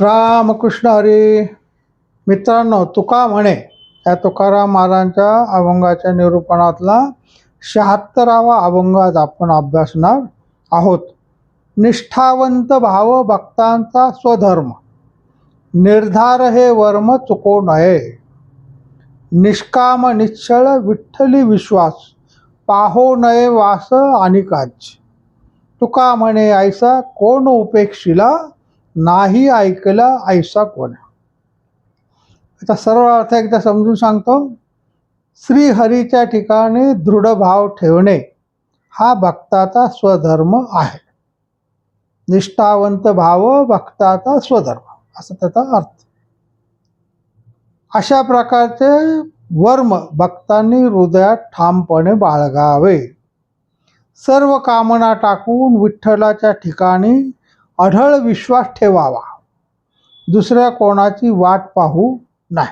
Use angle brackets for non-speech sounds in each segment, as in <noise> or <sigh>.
रामकृष्ण हरी. मित्रांनो तुका म्हणे या तुकाराम महाराजांच्या अभंगाच्या निरूपणातला शहात्तरावा अभंग आज आपण अभ्यासणार आहोत. निष्ठावंत भाव भक्तांचा स्वधर्म. निर्धार हे वर्म चुको नये. निष्काम निश्चळ विठ्ठली विश्वास. पाहो नये वास आणि काच. तुका म्हणे ऐसा कोण उपेक्षिला? नाही ऐकला ऐसा कोण आता सर्व अर्थ एकदा समजून सांगतो. श्रीहरीच्या ठिकाणी दृढ भाव ठेवणे हा भक्ताचा स्वधर्म आहे. निष्ठावंत भाव भक्ताचा स्वधर्म असा त्याचा अर्थ. अशा प्रकारचे वर्म भक्तांनी हृदयात ठामपणे बाळगावे. सर्व कामना टाकून विठ्ठलाच्या ठिकाणी अढळ विश्वास ठेवावा. दुसऱ्या कोणाची वाट पाहू नाही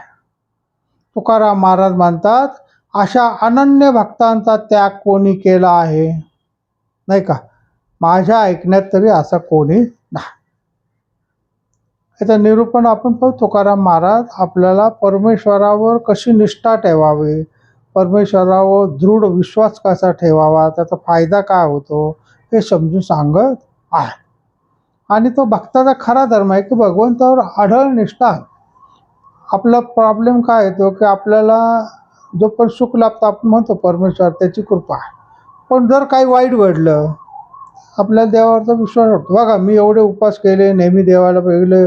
तुकाराम महाराज म्हणतात अशा अनन्य भक्तांचा त्याग कोणी केला आहे? नाही का? माझ्या ऐकण्यात तरी असं कोणी नाही. याचं निरूपण आपण पाहू. तुकाराम महाराज आपल्याला परमेश्वरावर कशी निष्ठा ठेवावी? परमेश्वरावर दृढ विश्वास कसा ठेवावा? त्याचा फायदा काय होतो? हे समजून सांगत आहे. आणि तो भक्ताचा खरा धर्म आहे की भगवंतावर आढळ निष्ठा आहे. आपला प्रॉब्लेम काय येतो की आपल्याला जो पण सुख लाभतो आपण म्हणतो परमेश्वर त्याची कृपा आहे. पण जर काही वाईट घडलं आपल्या देवावरचा विश्वास वाटतो बघा मी एवढे उपास केले नेहमी देवाला बघले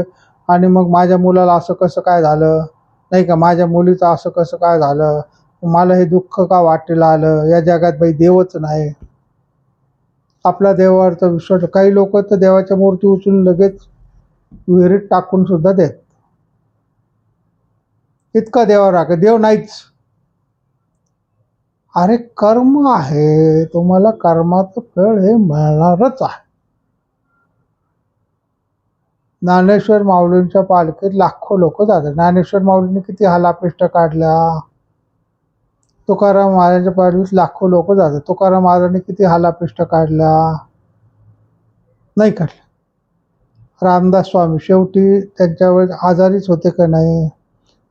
आणि मग माझ्या मुलाला असं कसं काय झालं? नाही का? माझ्या मुलीचं असं कसं काय झालं? मला हे दुःख का वाटेला आलं? या जगात बाई देवच नाही. आपला देवावरचा विश्वास काही लोक तर देवाच्या मूर्ती उचलून लगेच विहिरीत टाकून सुद्धा देत. इतका देवावर राख देव नाहीच. अरे कर्म आहे. तुम्हाला कर्माचं फळ हे मिळणारच आहे. ज्ञानेश्वर माऊलींच्या पालखीत लाखो लोक जातात. ज्ञानेश्वर माऊलींनी किती हालापेष्ट काढल्या. तुकाराम महाराजांच्या पालखीत लाखो लोक जातात. तुकाराम महाराजांनी किती हालापिष्ट काढला? नाही काढला. रामदास स्वामी शेवटी त्यांच्या वेळेस आजारीच होते का नाही?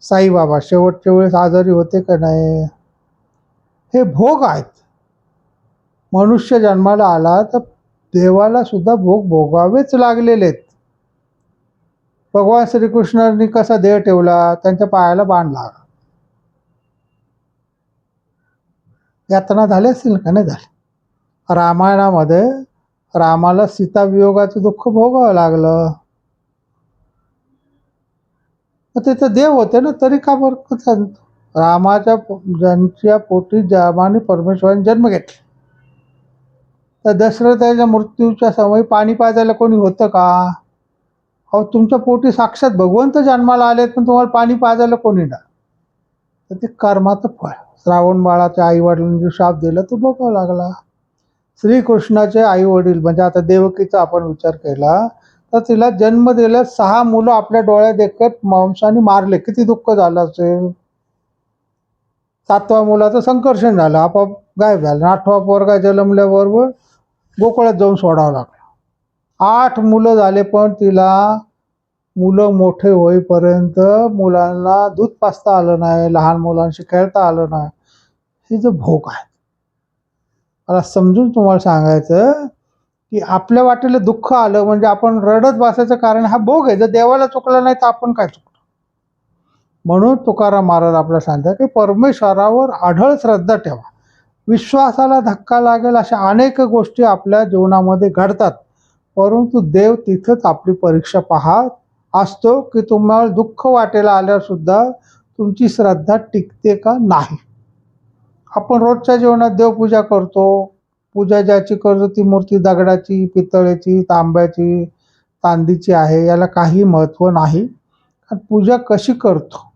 साईबाबा शेवटच्या वेळेस आजारी होते का नाही? हे भोग आहेत. मनुष्य जन्माला आला तर देवाला सुद्धा भोग भोगावेच लागलेले आहेत. भगवान श्रीकृष्णांनी कसा देह ठेवला? त्यांच्या पायाला बाण लागला यातना झाल्या असतील का? नाही झाले. रामायणामध्ये रामाला सीतावियोगाचं दुःख भोगावं लागलं. मग तर देव होते ना तरी का बरं? कसं? रामाच्या ज्यांच्या पोटी रामाने परमेश्वराने जन्म घेतला. तर दशरथाच्या मृत्यूच्या समयी पाणी पाजायला कोणी होतं का? अहो तुमच्या पोटी साक्षात भगवंत जन्माला आलेत पण तुम्हाला पाणी पाजायला कोणी नाही. तर ते कर्माचं फळ. श्रावण बाळाच्या आईवडिलांनी जो शाप दिला तो भोगावा लागला. श्रीकृष्णाचे आई वडील म्हणजे आता देवकीचा आपण विचार केला तर तिला जन्म दिला सहा मुलं आपल्या डोळ्या देखत मांसाने मारले. किती दुःख झालं असेल? सातवा मुलाचं संकर्षण झालं. आपाप गायब झालं. आठवा पोरगा जन्मल्याबरोबर गोकुळात जाऊन सोडावं लागलं. आठ मुलं झाले पण तिला मुलं मोठे होईपर्यंत मुलांना दूध पाचता आलं नाही लहान मुलांशी खेळता आलं नाही. हे जे भोग आहे मला समजून तुम्हाला सांगायचं की आपल्या वाटेला दुःख आलं म्हणजे आपण रडत बसायचं कारण हा भोग आहे. जर देवाला चुकला नाही तर आपण काय चुकलो म्हणून तुकाराम महाराज आपल्याला सांगतात की परमेश्वरावर आढळ श्रद्धा ठेवा. विश्वासाला धक्का लागेल अशा अनेक गोष्टी आपल्या जीवनामध्ये घडतात. परंतु देव तिथंच आपली परीक्षा पाहत असतो की तुम्हाला दुःख वाटेला आल्यावर सुद्धा तुमची श्रद्धा टिकते का नाही? आपण रोजच्या जीवनात देवपूजा करतो. पूजा ज्याची करतो ती मूर्ती दगडाची पितळेची तांब्याची चांदीची आहे याला काही महत्त्व नाही. कारण पूजा कशी करतो?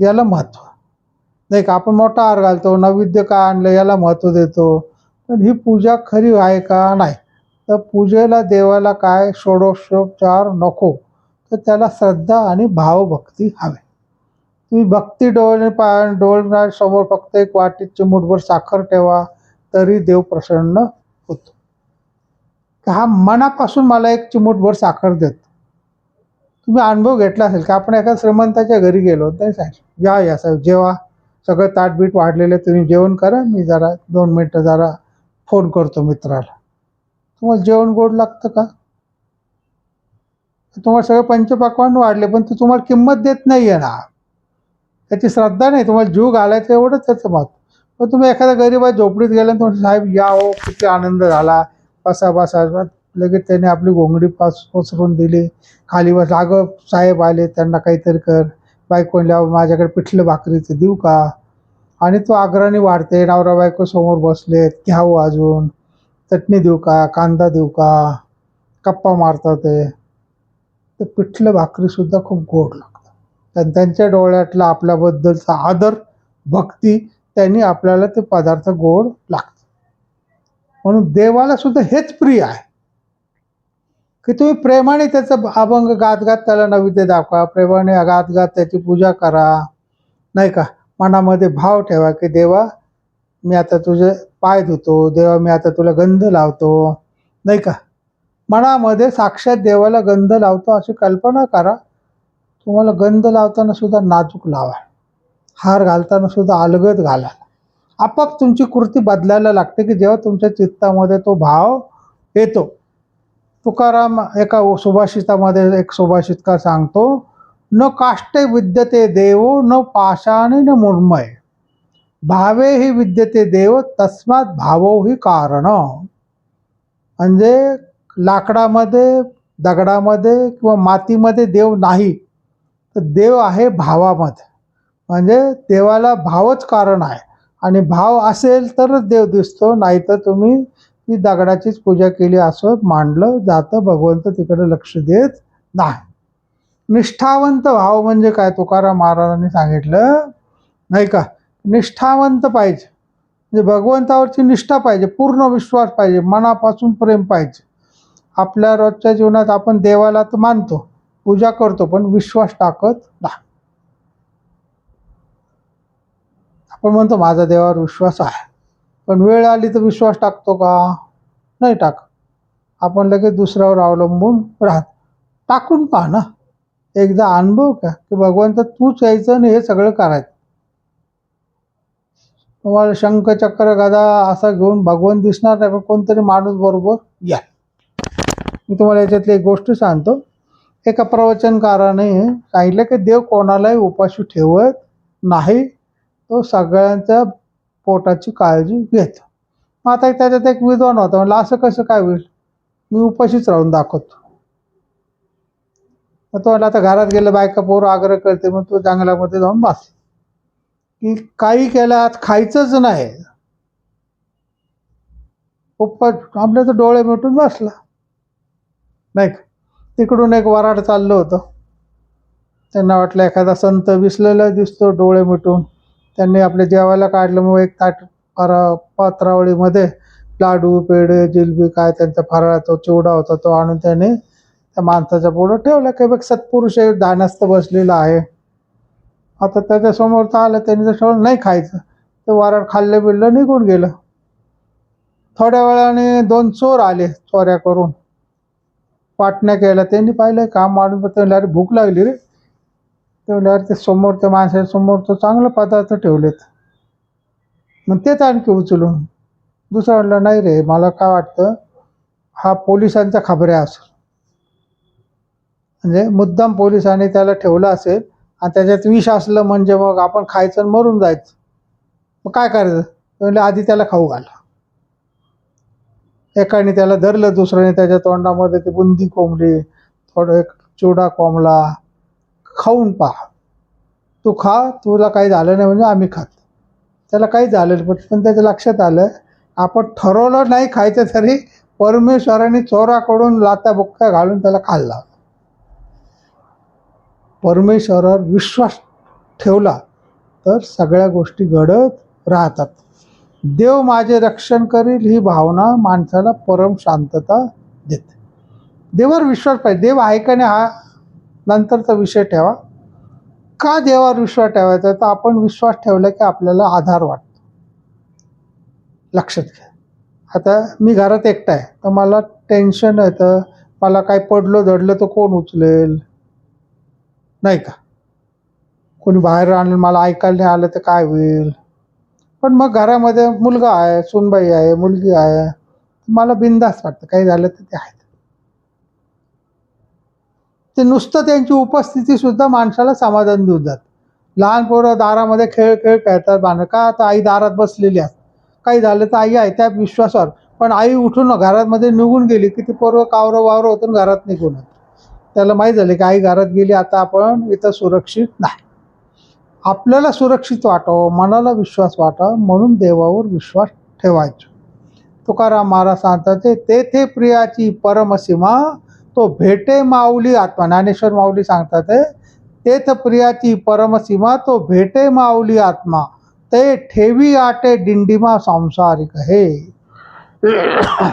याला महत्त्व नाही का? आपण मोठा हार घालतो नैवेद्य काय आणलं याला महत्त्व देतो. पण ही पूजा खरी आहे का नाही? तर पूजेला देवाला काय षोडोषोपचार नको. तर त्याला श्रद्धा आणि भावभक्ती हवे. तुम्ही भक्ती डोळ पा डोळणार समोर फक्त एक वाटीत चिमूटभर साखर ठेवा तरी देव प्रसन्न होतो. हा मनापासून मला एक चिमूटभर साखर देतो. तुम्ही अनुभव घेतला असेल का? आपण एका श्रीमंताच्या घरी गेलो तर साहेब? या या साहेब जेवा. सगळं ताटबीट वाढलेलं तुम्ही जेवण करा. मी जरा दोन मिनटं जरा फोन करतो मित्राला. तुम्हाला जेवण गोड लागतं का? तुम्हाला सगळे पंचपक्वान वाढले पण ते तुम्हाला किंमत देत नाही आहे ना. त्याची श्रद्धा नाही तुम्हाला जीव घालायचं एवढंच त्याचं मत पण तुम्ही एखाद्या गरीबा झोपडीत गेल्यानंतर साहेब या हो किती आनंद झाला. बसा बसा लगेच त्याने आपली घोंगडी पास पसरून दिली. खाली बस अगं साहेब आले त्यांना काहीतरी कर. बायकोला माझ्याकडे पिठलं भाकरीचं देऊ का? आणि तो आग्रहाने वाढते नवरा बायको समोर बसलेत घ्यावं हो अजून. चटणी देऊ का? कांदा देऊ का? कप्पा मारतात ते. तर पिठलं भाकरीसुद्धा खूप गोड लागतं. आणि त्यांच्या डोळ्यातला आपल्याबद्दलचा आदर भक्ती त्यांनी आपल्याला ते पदार्थ गोड लागतं म्हणून देवाला सुद्धा हेच प्रिय आहे. की तुम्ही प्रेमाने त्याचं अभंग गात गात त्याला नैवेद्य दाखवा प्रेमाने गात गात त्याची पूजा करा. नाही का? मनामध्ये भाव ठेवा की देवा मी आता तुझे पाय धुतो देवा मी आता तुला गंध लावतो. नाही का? मनामध्ये साक्षात देवाला गंध लावतो अशी कल्पना करा. तुम्हाला गंध लावताना सुद्धा नाजूक लावा. हार घालताना सुद्धा अलगद घाला. आपाप तुमची कृती बदलायला लागते की जेव्हा तुमच्या चित्तामध्ये तो भाव येतो. तुकाराम एका सुभाषितामध्ये एक सुभाषितकार सांगतो न काष्टे विद्यते देव न पाषाणे न मुर्मय. भावे ही विद्यते देव तस्मात भावो ही कारण. म्हणजे लाकडामध्ये दगडामध्ये किंवा मातीमध्ये देव नाही. तर देव आहे भावामध्ये. म्हणजे देवाला भावच कारण आहे. आणि भाव असेल तरच देव दिसतो नाहीतर तुम्ही ती दगडाचीच पूजा केली असं मांडलं जातं. भगवंत तिकडे लक्ष देत नाही. निष्ठावंत भाव म्हणजे काय? तुकाराम महाराजांनी सांगितलं नाही का? निष्ठावंत पाहिजे. म्हणजे भगवंतावरची निष्ठा पाहिजे पूर्ण विश्वास पाहिजे मनापासून प्रेम पाहिजे. आपल्या रोजच्या जीवनात आपण देवाला तर मानतो पूजा करतो पण विश्वास टाकत नाही. आपण म्हणतो माझा देवावर विश्वास आहे. पण वेळ आली तर विश्वास टाकतो का? नाही टाक आपण लगेच दुसऱ्यावर अवलंबून राहत. टाकून पहा ना. एकदा अनुभव का की भगवंत तूच यायचं आणि हे सगळं करायचं. तुम्हाला शंखचक्र गदा असा घेऊन भगवंत दिसणार नाही पण कोणतरी माणूस बरोबर या मी तुम्हाला याच्यातली एक गोष्ट सांगतो. एका प्रवचनकाराने सांगितलं की देव कोणालाही उपाशी ठेवत नाही तो सगळ्यांच्या पोटाची काळजी घेतो. मग आता त्याच्यात एक विद्वान होता म्हणलं असं कसं काय होईल? मी उपाशीच राहून दाखवतो. मग तो म्हटलं आता घरात गेलं बायका पोरं आग्रह करते मग तो जंगलामध्ये जाऊन बस की काही केलं आज खायचंच नाही. उपवास आपल्या तर डोळे मिटून बसला. नाही का? तिकडून एक वराड चाललं होतं. त्यांना वाटलं एखादा संत विसलेला दिसतो डोळे मिटून. त्यांनी आपल्या जेवायला काढलं मग एक ताट परा पात्रावळीमध्ये लाडू पेढे जिलबी काय त्यांचा फराळाचा चिवडा होता तो आणून त्याने त्या माणसाच्या पुढं ठेवला. काही बघ सत्पुरुष आहे दानस्थ बसलेला आहे. आता त्याच्यासमोर तर आलं त्यांनी तर ठेवलं नाही खायचं. ते वराड खाल्लं बिल्लं निघून गेलं. थोड्या वेळाने दोन चोर आले चोऱ्या करून. पाटण्या केल्या त्यांनी पाहिलं काम वाढून ते अरे भूक लागली रे. ते म्हणले, अरे ते समोर त्या माणसासमोर तो चांगला पदार्थ ठेवलेत. मग तेच आणखी उचलून. दुसरं म्हणलं नाही रे मला काय वाटतं हा पोलिसांचा खबऱ्या असेल म्हणजे मुद्दाम पोलिसांनी त्याला ठेवलं असेल आणि त्याच्यात विष असलं म्हणजे मग आपण खायचं आणि मरून जायचं. मग काय करायचं? म्हणजे आधी त्याला खाऊ घाला. एकाने त्याला धरलं दुसऱ्याने त्याच्या तोंडामध्ये ती बुंदी कोंबली थोडं एक चिवडा कोंबला खाऊन पहा. तू खा तुला काही झालं नाही म्हणजे आम्ही खात. त्याला काही झालं पण पण त्याच्या लक्षात आलं आपण ठरवलं नाही खायचं तरी परमेश्वराने चोराकडून लाता बुक्का घालून त्याला खाल्ला. परमेश्वरावर विश्वास ठेवला तर सगळ्या गोष्टी घडत राहतात. देव माझे रक्षण करील ही भावना माणसाला परम शांतता देते. देवावर विश्वास पाहिजे. देव आहे का नाही हा नंतरचा विषय ठेवा. का देवावर विश्वास ठेवायचा? तर आपण विश्वास ठेवला की आपल्याला आधार वाटतो. लक्षात घ्या. आता मी घरात एकटा आहे. तर मला टेन्शन येतं मला काय पडलं दडलं तर कोण उचलेल? नाही का? कोणी बाहेर आणलं मला ऐकायला नाही आलं तर काय होईल? पण मग घरामध्ये मुलगा आहे सुनबाई आहे मुलगी आहे. मला बिंदास वाटतं. काही झालं तर ते आहेत. ते नुसतं त्यांची उपस्थिती सुद्धा माणसाला समाधान देऊन जात. लहान पोरं दारामध्ये खेळ खेळ खेळतात बांध का आता आई दारात बसलेली आहे? काही झालं तर आई आहे त्या विश्वासावर. पण आई उठून घरामध्ये निघून गेली की ती पोरं कावरं वावरं होतं आणि घरात निघून त्याला माहीत झालं की आई घरात गेली आता आपण इथं सुरक्षित नाही. आपल्याला सुरक्षित वाटावं मनाला विश्वास वाटावा म्हणून देवावर विश्वास ठेवायचा. तुकाराम महाराज सांगतात ते तेथे प्रियाची परमसीमा तो भेटे माऊली आत्मा. ज्ञानेश्वर माऊली सांगतात ते तेथ प्रियाची परमसीमा तो भेटे माऊली आत्मा ते ठेवी आटे दिंडीमा सांसारिक हे. <coughs>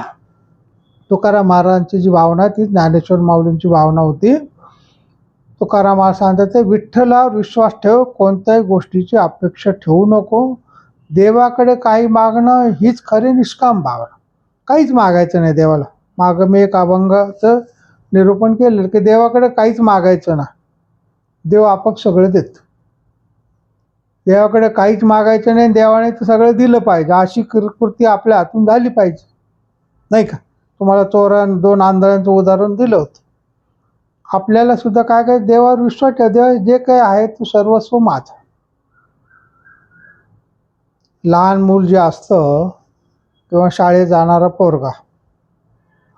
तुकाराम महाराजांची जी भावना आहे ती ज्ञानेश्वर माऊलींची भावना होती. तुकारामा महाराज सांगतात ते विठ्ठलावर विश्वास ठेव कोणत्याही गोष्टीची अपेक्षा ठेवू नको. देवाकडे काही मागणं हीच खरी निष्काम भावना. काहीच मागायचं नाही देवाला. मागं मी एक अभंगाचं निरूपण केलं की देवाकडे काहीच मागायचं ना देव आपक सगळं देत. देवाकडे काहीच मागायचं नाही देवाने तर सगळं दिलं पाहिजे. अशी कृती आपल्या हातून झाली पाहिजे. नाही का? तुम्हाला चोरान दोन आंधळ्यांचं उदाहरण दिलं होतं. आपल्याला सुद्धा काय काय देवावर विश्वास ठेव. देवा जे काय आहे तो सर्वस्व माझ. लहान मूल जे असतं किंवा शाळेत जाणारा पोरगा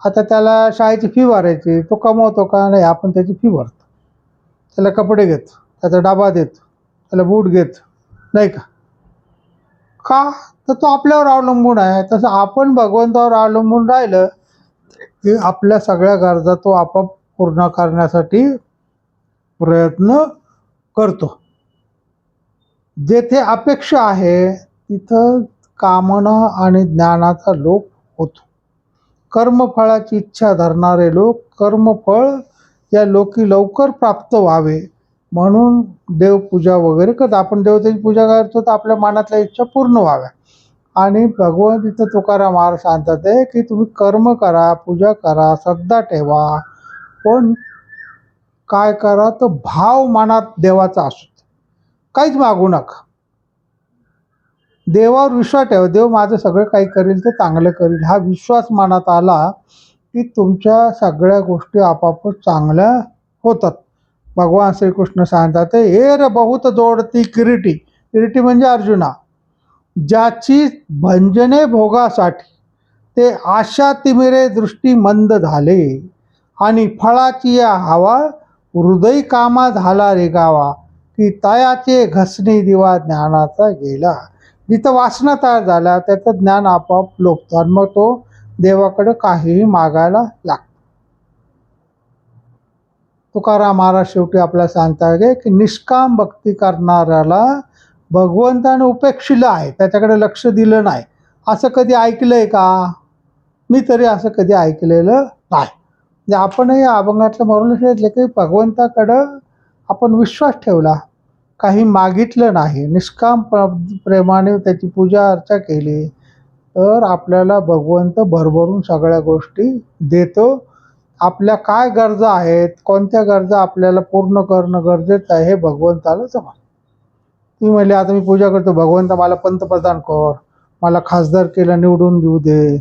आता त्याला शाळेची फी भरायची तो कमवतो का नाही आपण त्याची फी भरतो. त्याला कपडे घेतो त्याचा डबा देतो त्याला बूट घेतो नाही का? का? तर तो आपल्यावर अवलंबून आहे. तसं आपण भगवंतावर अवलंबून राहिलं की आपल्या सगळ्या गरजा तो आपाप पूर्ण करण्यासाठी प्रयत्न करतो. जेथे अपेक्षा आहे तिथं कामना आणि ज्ञानाचा लोप होतो. कर्मफळाची इच्छा धरणारे लोक कर्मफळ या लोकी लवकर प्राप्त व्हावे म्हणून देवपूजा वगैरे करतो आपण देवतेची पूजा करतो तर आपल्या मनातल्या इच्छा पूर्ण व्हाव्या. आणि भगवंत इथं तुकाराम महाराज सांगतात आहे की तुम्ही कर्म करा पूजा करा श्रद्धा ठेवा. पण काय करा तर भाव मनात देवाचा असू काहीच मागू नका. देवावर विश्वास ठेवा. देव माझं सगळं काही करील ते चांगलं करील. हा विश्वास मनात आला की तुमच्या सगळ्या गोष्टी आपापच चांगल्या होतात. भगवान श्रीकृष्ण सांगतात एर बहुत जोडती किरीटी. किरीटी म्हणजे अर्जुना. ज्याची भंजने भोगासाठी ते आशा तिमिरे दृष्टी मंद झाले. आणि फळाची या हवा हृदय कामा झाला रे गावा. की तयाचे घसणी दिवा ज्ञानाचा गेला. जिथं वासना तयार झाल्या त्याचं ज्ञान आपोआप लोपतो आणि मग तो देवाकडे काहीही मागायला लागतो तुकाराम महाराज शेवटी आपल्याला सांगता गे की निष्काम भक्ती करणाऱ्याला भगवंताने उपेक्षिलं आहे त्याच्याकडे लक्ष दिलं नाही. असं कधी ऐकलंय का? मी तरी असं कधी ऐकलेलं नाही. म्हणजे आपणही या अभंगातलं मरून घेतलं की भगवंताकडं आपण विश्वास ठेवला काही मागितलं नाही निष्काम प्र- प्रेमाने त्याची पूजा अर्चा केली तर आपल्याला भगवंत भरभरून सगळ्या गोष्टी देतो. आपल्या काय गरजा आहेत कोणत्या गरजा आपल्याला पूर्ण करणं गरजेचं आहे हे भगवंताला जमा ती म्हणली आता मी पूजा करतो. भगवंत मला पंतप्रधान कर. मला खासदार केला निवडून देऊ दे.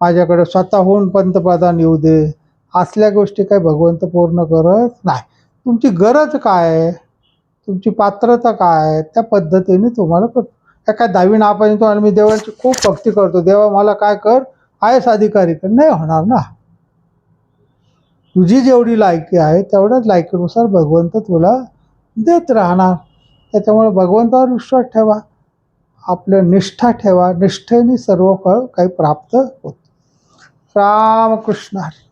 माझ्याकडे स्वतःहून पंतप्रधान येऊ दे. असल्या गोष्टी काही भगवंत पूर्ण करत नाही. तुमची गरज काय आहे? तुमची पात्रता काय आहे? त्या पद्धतीने तुम्हाला करतो काय दहावी नापासून तुम्हाला मी देवाची खूप भक्ती करतो. देवा मला काय कर? आय एस अधिकारी कर. नाही होणार ना. तुझी जेवढी लायकी आहे तेवढ्याच लायकीनुसार भगवंत तुला देत राहणार. त्याच्यामुळे भगवंतावर विश्वास ठेवा. आपलं निष्ठा ठेवा. निष्ठेने सर्व फळ काही प्राप्त होत. रामकृष्ण हरी.